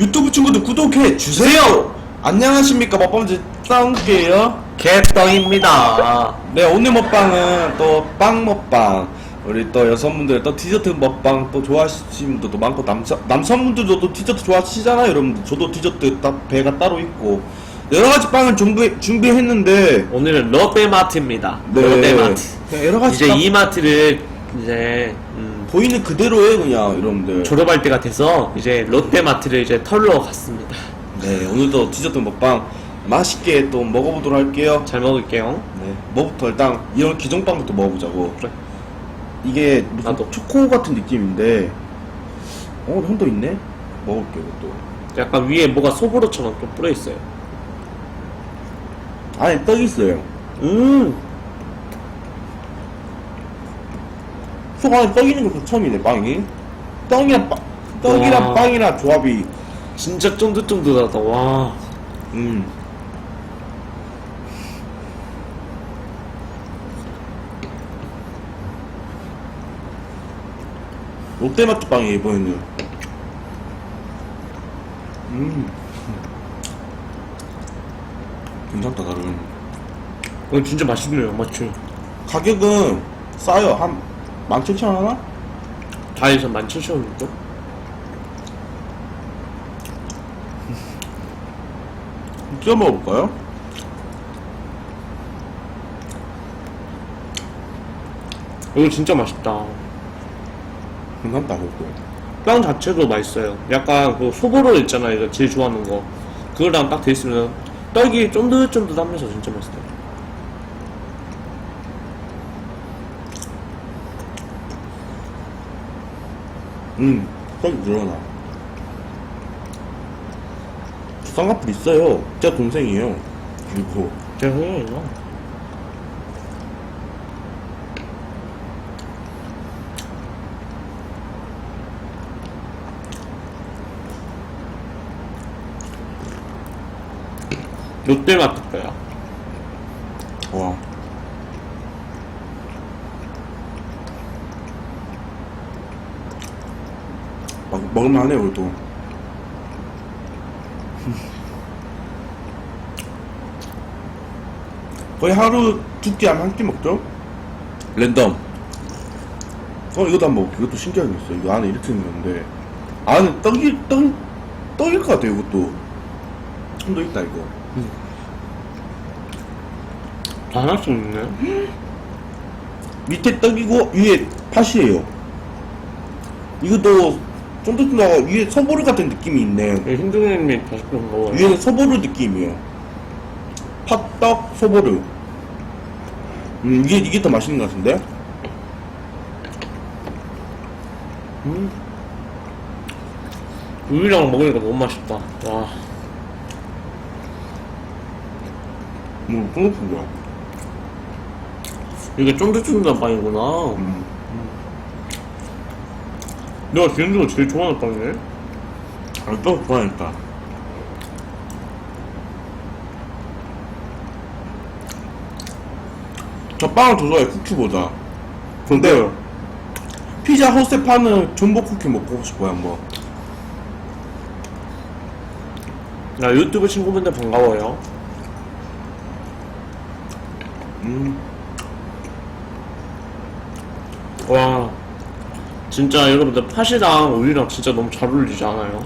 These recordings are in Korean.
유튜브 친구들 구독해 주세요. 안녕하십니까 먹방지 땅게요. 개떡입니다. 네 오늘 먹방은 또 빵 먹방. 우리 또 여성분들 또 디저트 먹방 또 좋아하시는 분들도 많고 남자 남성분들도 또 디저트 좋아하시잖아요 여러분들. 저도 디저트 딱 배가 따로 있고 여러 가지 빵을 준비 준비했는데 오늘은 롯데마트입니다. 네. 롯데마트. 그냥 여러 가지 이제 빵 이 마트를 이제 음, 보이는 그대로에 그냥 여러분들. 졸업할 때가 돼서 이제 롯데마트를 이제 털러 갔습니다. 네 오늘도 디저트 먹방 맛있게 또 먹어보도록 할게요. 잘 먹을게요. 네, 뭐부터 일단 이런 기존빵부터 먹어보자고. 그래. 이게 무슨 나도. 초코 같은 느낌인데, 어, 형도 있네. 먹을게 이것도. 약간 위에 뭐가 소보로처럼 좀 뿌려 있어요. 안에 떡 있어요. 음, 속 안에 떡 있는 것도 처음이네 빵이. 떡이랑 빵, 떡이랑 와. 빵이랑 조합이. 진짜 쫀득쫀득하다. 와, 음. 롯데마트 빵이 이번에는. 음. 괜찮다 나름. 이거 진짜 맛있네요. 맞죠? 가격은 싸요. 한 17,000원 하나? 다 해서 17,000원이죠? 찍어 먹어볼까요? 이거 진짜 맛있다. 괜찮다 그것도. 빵 자체도 맛있어요. 약간 그 소보로 있잖아요. 이거 제일 좋아하는 거. 그거랑 딱 돼 있으면 떡이 쫀득쫀득하면서 진짜 맛있어요. 음, 떡이 늘어나. 쌍꺼풀 있어요. 제 동생이에요. 그리고 그냥 이거. 롯데마트 거야. 와. 먹, 먹을만하네 그래도. 거의 하루 두 끼 하면 한 끼 먹죠? 랜덤. 어 이것도 한번 먹을게. 이것도 신기한 게 있어. 이거 안에 이렇게 생겼는데 안에 떡이 떡 떡일 것 같아요. 이것도. 좀 더 있다 이거. 다 하나씩 있네. 밑에 떡이고 위에 팥이에요. 이것도 쫀득쫀득하고 위에 소보루 같은 느낌이 있네. 힘들님이 다시 좀 먹어요. 위에는 소보루 느낌이에요. 팥떡 소보루. 음 이게 이게 더 맛있는 것 같은데? 음. 우유랑 먹으니까 너무 맛있다. 와. 음 쫀득쫀득해. 이게 쫀득쫀득한 빵이구나. 음. 내가 개인적으로 제일 좋아하는 빵이네. 아 떡 좋아하니까. 저 빵을 더 좋아해 쿠키보다. 근데 피자 허스에 파는 존버 쿠키 먹고 싶어요 한번. 나 유튜브 친구분들 반가워요. 음. 와. 진짜 여러분들 팥이랑 우유랑 진짜 너무 잘 어울리지 않아요?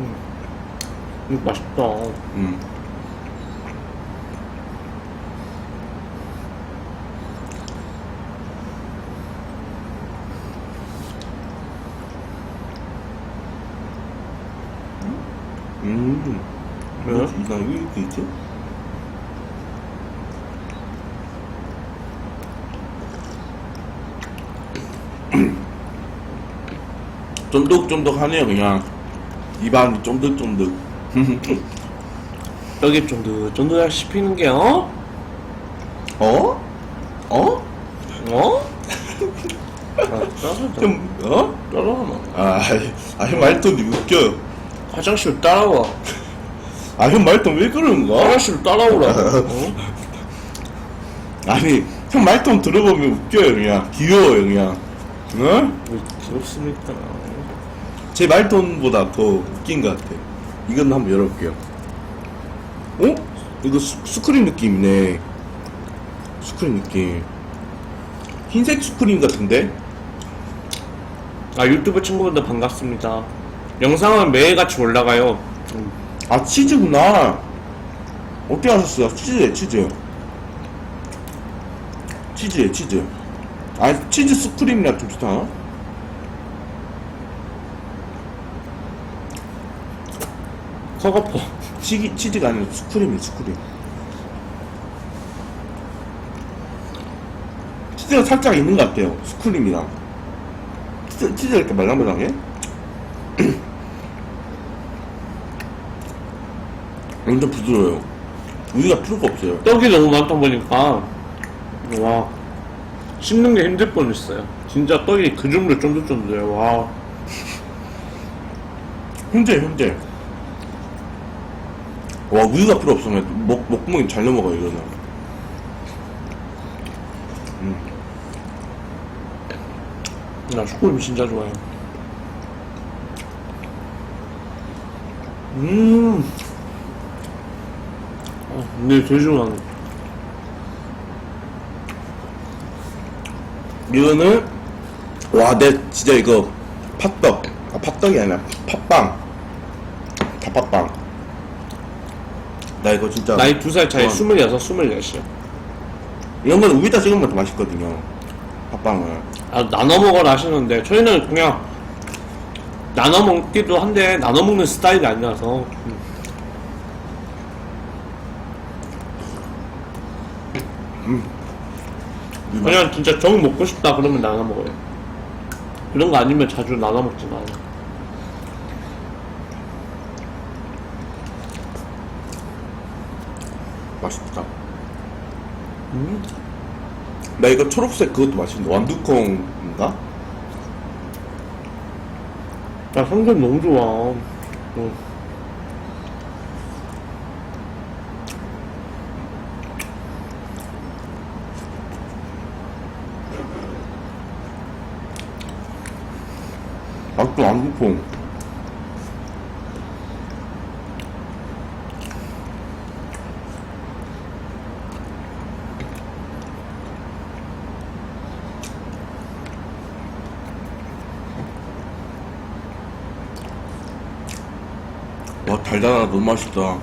음. 이거 맛있다. 음. 음. 왜? 뭐지? 나왜 이렇게 있지? 쫀득쫀득하네요 그냥 입안이 쫀득쫀득 여기 쫀득쫀득하게 씹히는 게, 어? 어? 어? 어? 좀 어? 따라하나? 아, 아, 형 말톤이 웃겨요. 화장실 따라와. 아, 형 말톤 왜 그러는 거야? 화장실 따라오라. 어? 아니, 형 말톤 들어보면 웃겨요, 그냥. 귀여워요, 그냥. 응? 왜 그렇습니까? 제 말톤보다 더 웃긴 것 같아. 이건 한번 열어볼게요. 어? 이거 수, 스크림 느낌이네. 스크림 느낌. 흰색 스크림 같은데? 아 유튜브 친구분들 반갑습니다. 영상은 매일같이 올라가요. 음, 아, 치즈구나. 어떻게 하셨어요? 치즈에, 치즈. 치즈에, 치즈. 아, 치즈 스크림이랑 좀 비슷하나? 커거퍼. 치기, 치즈가 아니라 스크림이 스크림. 치즈가 살짝 있는 것 같아요. 스크림이랑. 치즈, 치즈가 이렇게 말랑말랑해? 완전 부드러워요. 우유가 필요가 없어요. 떡이 너무 많다 보니까 와 씹는 게 힘들 뻔했어요. 진짜 떡이 그 정도로 쫀득쫀득해요. 와 현재, 현재. 와, 우유가 필요 없으면 목, 목구멍이 잘 넘어가요, 이거는. 나 슈크림 진짜 좋아해. 음. 아, 근데 되게 좋아하네. 이거는 와, 내 진짜 이거 팥떡. 아, 팥떡이 아니라 팥빵. 다 팥빵. 나 이거 진짜 나이 두 살 차이 어. 스물여섯, 스물넷이야. 이런 건 위에다 찍으면 더 맛있거든요. 팥빵을. 아, 나눠 먹어라 하시는데 저희는 그냥 나눠 먹기도 한데 나눠 먹는 스타일이 아니라서 음. 그냥 진짜 정 먹고 싶다 그러면 나눠 먹어요. 그런 거 아니면 자주 나눠 먹진 않아요. 맛있다. 음. 나 이거 초록색 그것도 맛있는데 완두콩인가? 나 성격 너무 좋아. 음. 맛도 완두콩. 와 달달하다 너무 맛있다.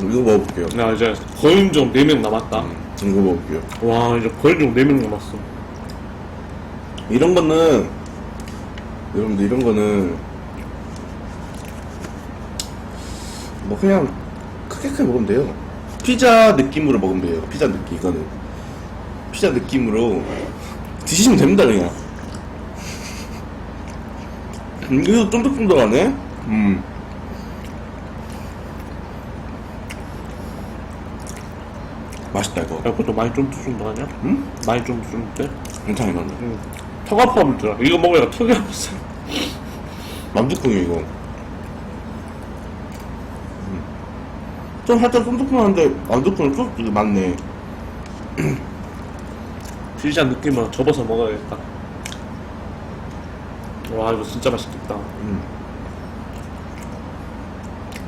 이거 먹어볼게요. 나 이제 거인종 4명 남았다. 음, 이거 먹어볼게요. 와, 이제 거인종 4명 남았어. 이런 거는 여러분들 이런 거는 뭐 그냥 크게 크게 먹으면 돼요. 피자 느낌으로 먹으면 돼요. 피자 느낌 이거는 피자 느낌으로 드시면 됩니다 그냥. 음, 이거 쫀득쫀득하네. 음. 맛있다 이거. 야, 그것도 많이 쫀득쫀득하냐? 음? 많이 쫀득쫀득해? 괜찮아 이거는. 응. 턱 아파면 들어. 이거 먹으니까 턱이 아팠어. 만두콩이 이거. 음. 좀 살짝 쫀득쫀득한데 만두콩은 좀 이게 많네. 피자 느낌으로 접어서 먹어야겠다. 와, 이거 진짜 맛있겠다. 음.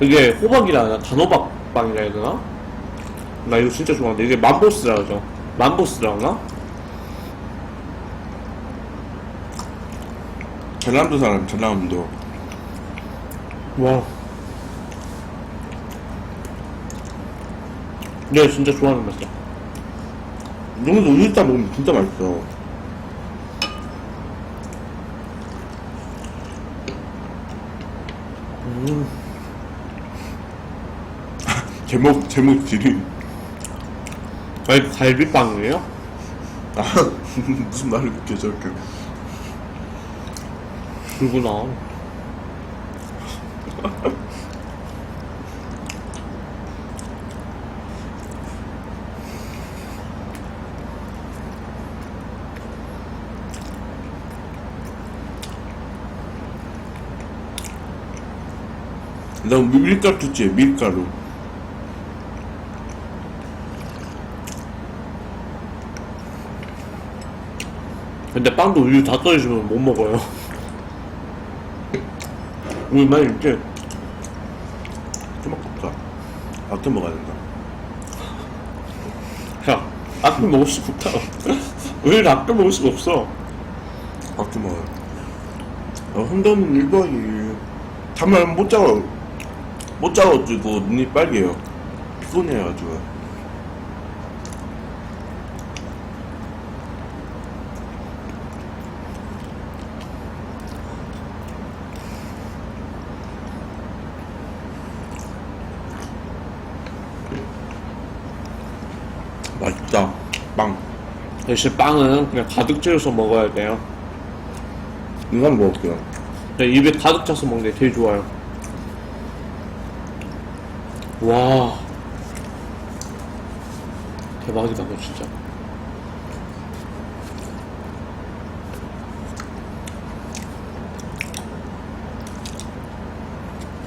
이게 호박이라 하나? 단호박 빵이라 해야 되나? 나 이거 진짜 좋아하는데 이게 만보스라 하죠. 만보스라 하나? 전남도 사람 전남도. 와. 내가 진짜 좋아하는 맛이야. 이정도 우유다 먹으면 진짜 맛있어. 음. 제목 제목 지름. 아, 이거 갈비빵이에요? 아 무슨 말을 그렇게 저렇게. 그구나. 나 밀가루 좋지 밀가루. 근데 빵도 우유 다 떨어지면 못 먹어요. 우유 많이 있지? 좀 아깝다. 아껴 먹어야 된다. 야, 아껴 먹을 수가 없다. 우유를 아껴 먹을 수가 없어. 아껴 먹어요. 어, 혼자는 일박이 잠을 못 자고 못 자가지고 눈이 빨개요. 피곤해가지고. 맛있다. 빵. 대신 빵은 그냥 가득 채워서 먹어야 돼요. 한번 먹을게요. 그냥 입에 가득 차서 먹는 게 되게 좋아요. 와. 대박이다, 너 진짜.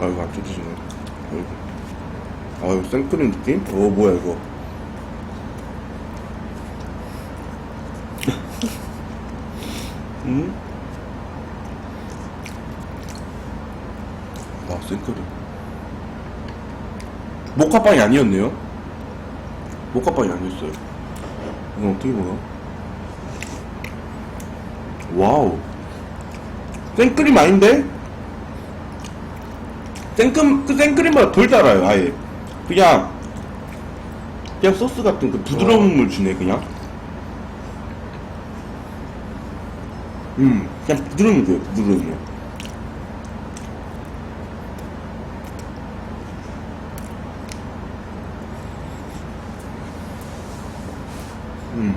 아 이거 안 뜯어지네 아이고 아 이거 생크림 느낌? 어 뭐야 이거 음? 아 생크림 모카빵이 아니었네요. 모카빵이 아니었어요. 이건 어떻게 먹어? 와우. 생크림 아닌데? 생크림, 그 생크림보다 덜 달아요 아예. 그냥 그냥 소스 같은 그 부드러움을 주네 그냥. 음 그냥 부드러움이 줘요 부드러움이 음.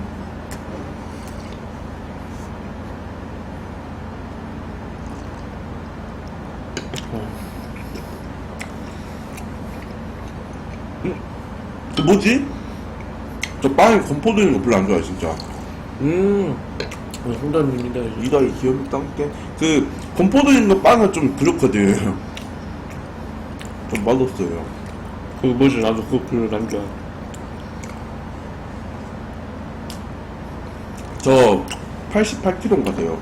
그 뭐지? 저 빵에 건포도 있는 거 별로 안 좋아해 진짜 음. 홍단입니다. 이가 이 기억이 땅게 그 건포도 있는 거 빵은 좀 부족하대요 좀 맛없어요 그 뭐지, 나도 그거 별로 안 좋아 저 88kg인가 돼요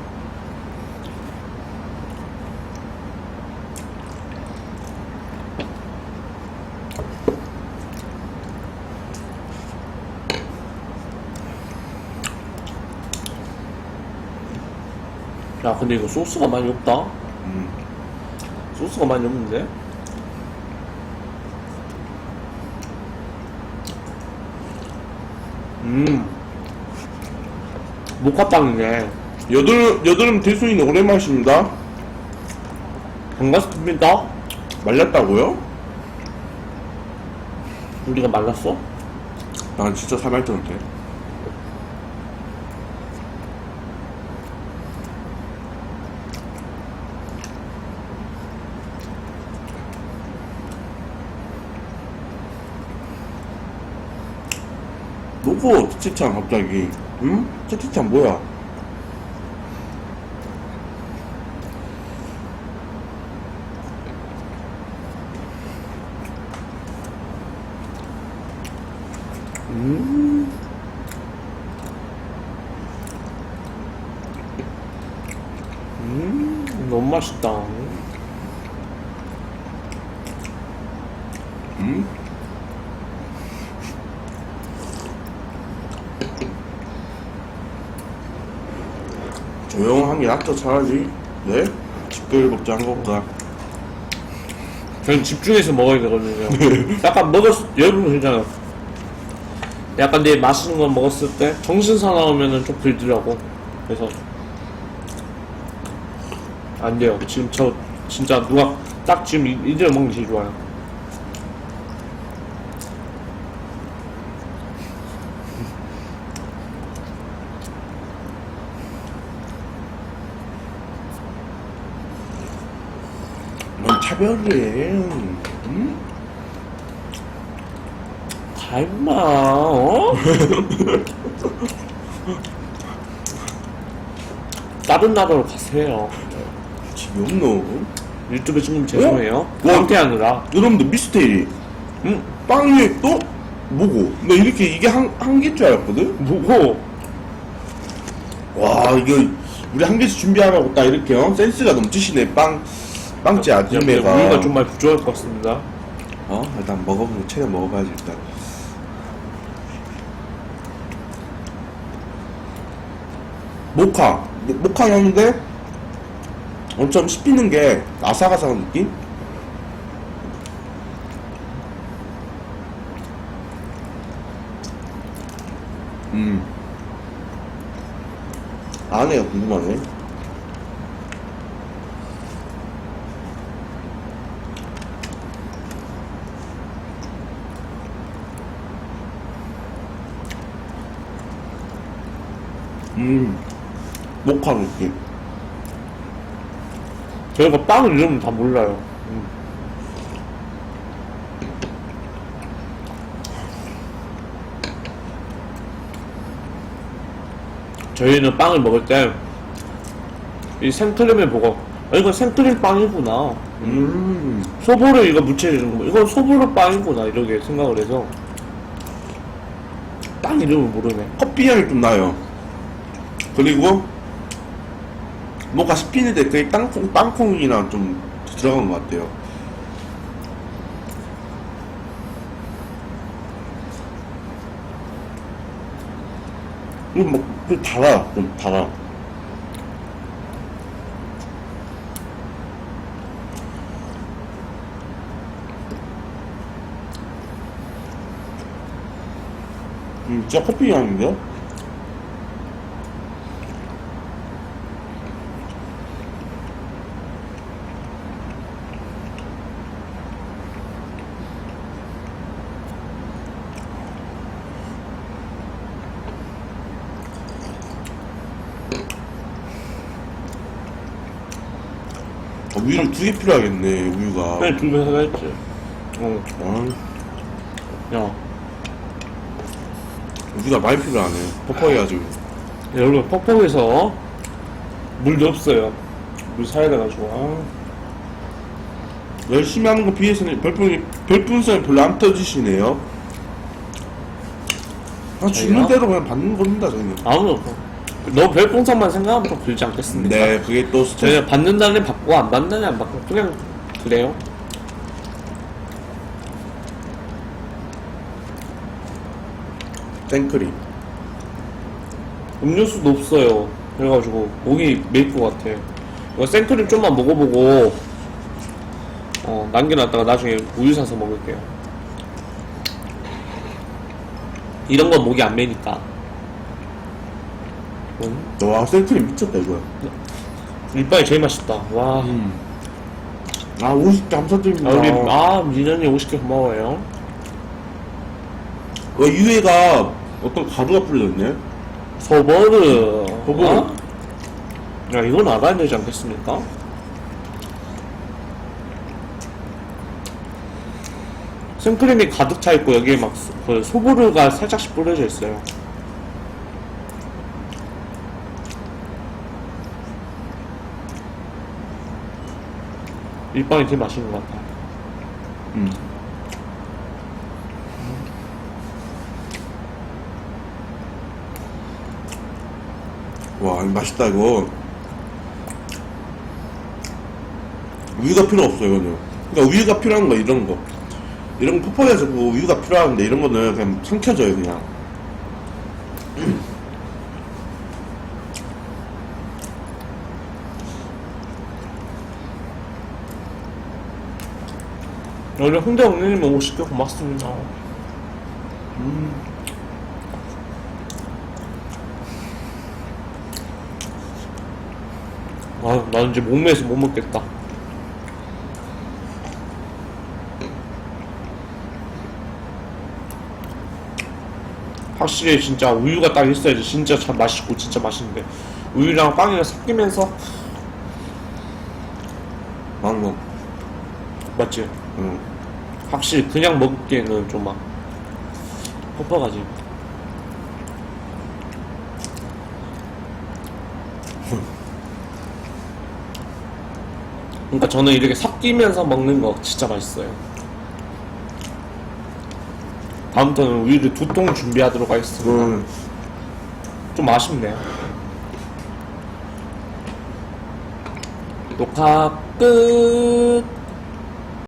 야, 근데 이거 소스가 많이 없다? 음. 소스가 많이 없는데? 음. 모카빵이네. 여드름 여드름 대수인 오랜만이십니다 반갑습니다. 말랐다고요? 우리가 말랐어? 난 진짜 살말던데 뭐고 채팅창 갑자기 응? 채팅창 뭐야 음, 너무 맛있다. 응? 조용한 게 낫죠 차라리 네? 시끌벅적한 것보다 저는 집중해서 먹어야 되거든요. 약간 먹었을 여러분 괜찮아요. 약간 내 맛있는 거 먹었을 때 정신 사나우면은 좀 들더라고. 그래서 안 돼요. 지금 저 진짜 누가 딱 지금 이- 이대로 먹는 게 제일 좋아요. 넌 차별이해 응? 가 임마 어? 다른 나라로 가세요. 집이 없노 유튜브 지금 죄송해요. 와. 강퇴하느라. 여러분들 미스테리 응? 빵 위에 또? 뭐고? 나 이렇게 이게 한, 한 개인 줄 알았거든? 뭐고? 와 이거 우리 한 개씩 준비하라고 딱 이렇게 어? 센스가 넘치시네 빵 빵집 아줌매가 우유가 좀 많이 부족할 것 같습니다. 어? 일단 먹어보면 최대한 먹어봐야지 일단. 모카 모- 모카 향인데 엄청 씹히는 게 아삭아삭한 느낌? 음. 안에가 궁금하네 음 모카 느낌 저희가 빵 이름은 다 몰라요. 음. 저희는 빵을 먹을 때 이 생크림을 보고 아, 이건 생크림 빵이구나. 음 소보를 이거 묻혀주는 거 이건 소보로 빵이구나 이렇게 생각을 해서 빵 이름을 모르네. 커피 향이 좀 나요. 그리고 뭔가 씹히는데 그게 땅콩 땅콩이랑 좀 들어간 것 같아요. 이거 뭐좀 달아, 좀 달아. 음, 진짜 커피 향인데요? 어, 우유랑 두 개 필요하겠네, 우유가. 그냥 사다 했지. 어, 아, 야. 우유가 많이 필요하네. 퍽퍽해가지고. 여러분 퍽퍽해서 물도 없어요. 물 사야 돼가지고 아. 열심히 하는 거 비해서는 별풍이, 별풍선이 별로 안 터지시네요. 아, 저희요? 대로 그냥 받는 겁니다, 저희는. 아무도 없고 너 별풍선만 생각하면 또 들지 않겠습니까? 네, 그게 또 스트레스. 저희가 받는다는 받고 안 받는다는 안 받고 그냥 그래요. 생크림. 음료수도 없어요. 그래가지고 목이 메일 것 같아. 이거 생크림 좀만 먹어보고 어 남겨놨다가 나중에 우유 사서 먹을게요. 이런 건 목이 안 메니까. 음, 와, 생크림 미쳤다, 이거. 일반이 제일 맛있다. 와. 아, 50개 감사드립니다. 아, 우리 아 민현이 50개 고마워요. 어, 유해가 어떤 가루가 뿌려졌네? 소버르. 소버르. 어? 야 이건 알아야 되지 않겠습니까? 생크림이 가득 차 있고 여기에 막 소- 그 소보르가 살짝씩 뿌려져 있어요. 일빵이 되게 맛있는 것 같아. 음. 와, 맛있다, 이거. 우유가 필요 없어, 이거는. 그러니까 우유가 필요한 거, 이런 거. 이런 거 퍽퍽해서 뭐 우유가 필요한데, 이런 거는 그냥 삼켜져요, 그냥. 오늘 홍대 언니님은 50개 고맙습니다. 아, 나 이제 몸매에서 못 먹겠다. 확실히 진짜 우유가 딱 있어야지 진짜 참 맛있고 진짜 맛있는데 우유랑 빵이랑 섞이면서 망고. 맞지? 응. 확실히 그냥 먹기에는 좀 막 퍽퍽하지. 그러니까 저는 이렇게 섞이면서 먹는 거 진짜 맛있어요. 다음부터는 우유를 두 통 준비하도록 하겠습니다. 음. 좀 아쉽네요. 녹화 끝!